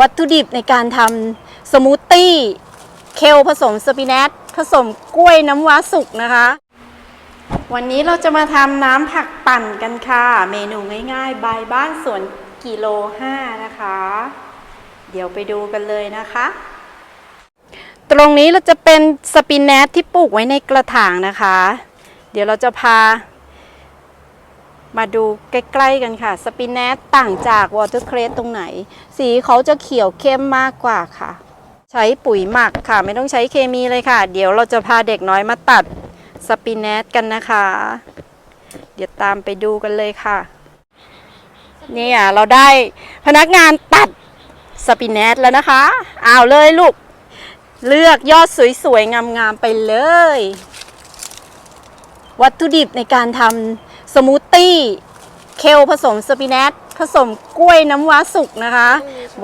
วัตถุดิบในการทำสมูทตี้ เคลผสมสปินัทผสมกล้วยน้ำว้าสุกนะคะ วันนี้เราจะมาทำน้ำผักปั่นกันค่ะ เมนูง่ายๆ บายบ้านสวนกิโล5นะคะ เดี๋ยวไปดูกันเลยนะคะ ตรงนี้เราจะเป็นสปินัทที่ปลูกไว้ในกระถางนะคะ เดี๋ยวเราจะพา มาดูใกล้ๆกันค่ะ สปินัทต่างจากวอเตอร์เครสตรงไหน สีเขาจะเขียวเข้มมากกว่าค่ะ ใช้ปุ๋ยหมักค่ะ ไม่ต้องใช้เคมีเลยค่ะ เดี๋ยวเราจะพาเด็กน้อยมาตัดสปินัทกันนะคะ เดี๋ยวตามไปดูกันเลยค่ะ นี่ยเราได้พนักงานตัดสปินัทแล้วนะคะเอาเลยลูก เลือกยอดสวยๆงามๆไปเลย วัตถุดิบในการทำ สมูทตี้ เคลผสมสปินัทผสมกล้วยน้ำว้าสุกนะคะ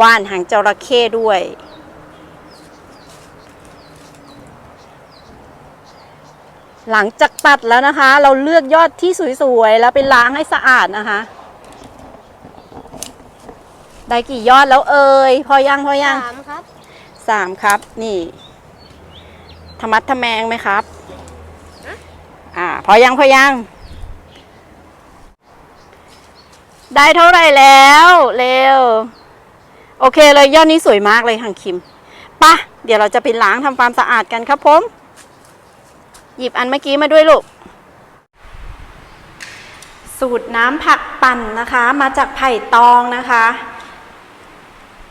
ว่านหางจระเข้ด้วย หลังจากตัดแล้วนะคะ เราเลือกยอดที่สวยๆ แล้วไปล้างให้สะอาดนะคะ ได้กี่ยอดแล้วเอ่ยพอยังพอยังสามครับสามครับ นี่ธรรมัดทะแมงไหมครับ อ่า พอยังพอยัง ได้เท่าไหร่แล้ว เร็ว โอเคเลยยอดนี้สวยมากเลยทางคิมปะเดี๋ยวเราจะไปล้างทำความสะอาดกันครับผม หยิบอันเมื่อกี้มาด้วยลูก สูตรน้ำผักปั่นนะคะ มาจากไผ่ตองนะคะ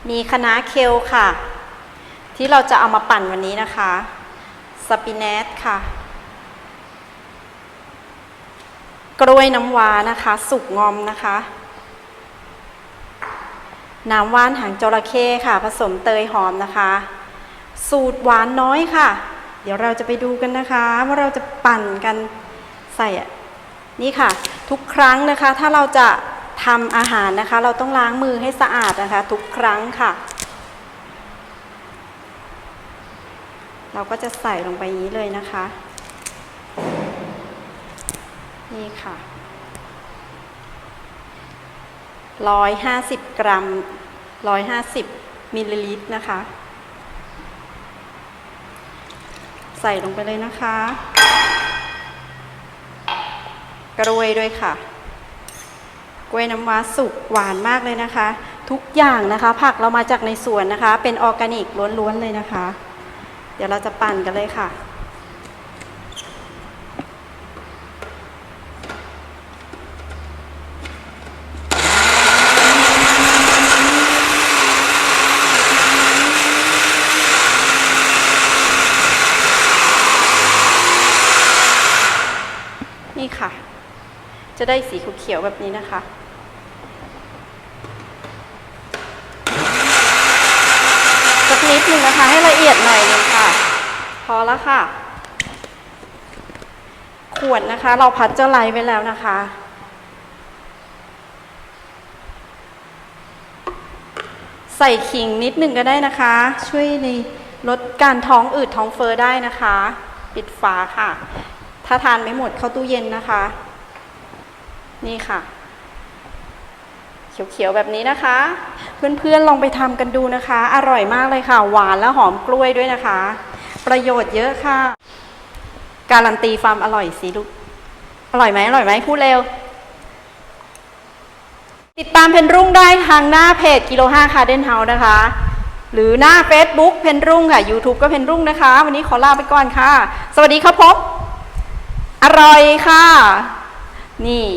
มีคณะน้าเคลค่ะ ที่เราจะเอามาปั่นวันนี้นะคะ สปินัทค่ะกล้วยน้ำว้านะคะ สุกงอมนะคะ น้ำว่านหางจระเข้ค่ะ ผสมเตยหอมนะคะ สูตรหวานน้อยค่ะ เดี๋ยวเราจะไปดูกันนะคะ ว่าเราจะปั่นกันใส่อะนี่ค่ะ ทุกครั้งนะคะ ถ้าเราจะทำอาหารนะคะ เราต้องล้างมือให้สะอาดนะคะ ทุกครั้งค่ะ เราก็จะใส่ลงไปนี้เลยนะคะ นี่ค่ะ ร้อยห้าสิบกรัมร้อยห้าสิบมิลลิลิตรนะคะ ใส่ลงไปเลยนะคะกล้วยด้วยค่ะ กล้วยน้ำว้าสุกหวานมากเลยนะคะ ทุกอย่างนะคะ ผักเรามาจากในสวนนะคะ เป็นออร์แกนิกล้วนๆเลยนะคะ เดี๋ยวเราจะปั่นกันเลยค่ะ นี่ค่ะ จะได้สีเขียวๆแบบนี้นะคะ สักนิดหนึ่งนะคะ ให้ละเอียดหน่อยนึงค่ะ พอแล้วค่ะ ขวดนะคะ เราพัดเจ้าไลไว้แล้วนะคะใส่ขิงนิดหนึ่งก็ได้นะคะ ช่วยในลดการท้องอืดท้องเฟอ้อได้นะคะ ปิดฝาค่ะ ถ้าทานไม่หมดเข้าตู้เย็นนะคะ นี่ค่ะ เขียวๆแบบนี้นะคะ เพื่อนๆลองไปทำกันดูนะคะ อร่อยมากเลยค่ะ หวานและหอมกล้วยด้วยนะคะ ประโยชน์เยอะค่ะ การันตีความอร่อยสิลูก อร่อยไหมอร่อยไหมพูดเร็วติดตามเพนรุ่งได้ทางหน้าเพจกิโลห้าคาเดนเฮานะคะ หรือหน้า Facebook เพนรุ่งค่ะ YouTube ก็เพนรุ่งนะคะ วันนี้ขอลาไปก่อนค่ะ สวัสดีครับผม อร่อยค่ะ นี่